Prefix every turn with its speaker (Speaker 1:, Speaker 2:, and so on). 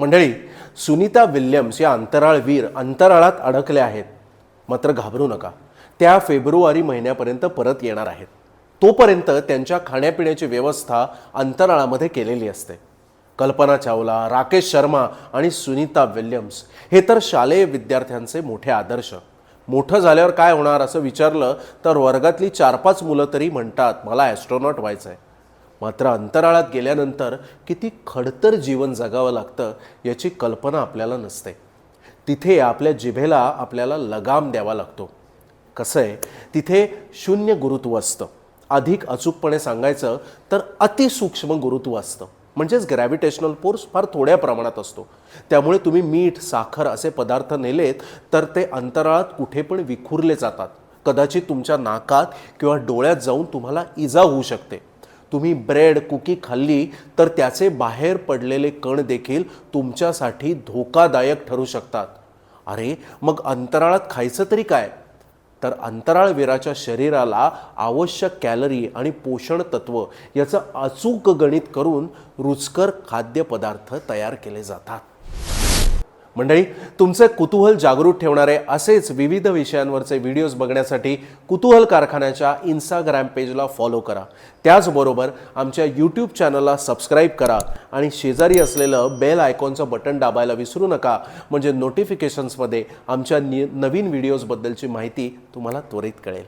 Speaker 1: मंडळी सुनीता विल्यम्स या अंतराळवीर अंतराळात अडकले आहेत. मात्र घाबरू नका. त्या फेब्रुवारी महिन्यापर्यंत परत येणार आहेत. तोपर्यंत त्यांच्या खाण्यापिण्याची व्यवस्था अंतराळामध्ये केलेली असते. कल्पना चावला राकेश शर्मा आणि सुनीता विल्यम्स हे तर शालेय विद्यार्थ्यांचे मोठे आदर्श. मोठं झाल्यावर काय होणार असं विचारलं तर वर्गातली चार पाच मुलं तरी म्हणतात मला ॲस्ट्रॉनॉट व्हायचं आहे मात्र अंतराळात गेल्यानंतर किती खडतर जीवन जगावं लागतं याची कल्पना आपल्याला नसते. तिथे आपल्या जिभेला आपल्याला लगाम द्यावा लागतो. कसं आहे तिथे शून्य गुरुत्व असतं. अधिक अचूकपणे सांगायचं तर अतिसूक्ष्म गुरुत्व असतं. म्हणजेच ग्रॅव्हिटेशनल फोर्स फार थोड्या प्रमाणात असतो. त्यामुळे तुम्ही मीठ साखर असे पदार्थ नेलेत तर ते अंतराळात कुठे पण विखुरले जातात. कदाचित तुमच्या नाकात किंवा डोळ्यात जाऊन तुम्हाला इजा होऊ शकते. तुम्ही ब्रेड कुकी खाल्ली तर त्याचे बाहेर पडलेले कण देखील तुमच्यासाठी धोकादायक ठरू शकतात. अरे मग अंतराळात खायचं तरी काय? तर अंतराळवीराच्या शरीराला आवश्यक कॅलरी आणि पोषण तत्व याचं अचूक गणित करून रुचकर खाद्यपदार्थ तयार केले जातात. मंडळी तुमचे कुतूहल जागृत ठेवणारे असेच विविध विषयांवरचे व्हिडिओज बघण्यासाठी कुतूहल कारखान्याच्या इंस्टाग्राम पेजला फॉलो करा. त्याचबरोबर आमच्या यूट्यूब चॅनलला सबस्क्राईब करा आणि शेजारी असलेलं बेल आयकॉनचं बटन दाबायला विसरू नका. म्हणजे नोटिफिकेशन्समध्ये आमच्या नि नवीन व्हिडिओजबद्दलची माहिती तुम्हाला त्वरित कळेल.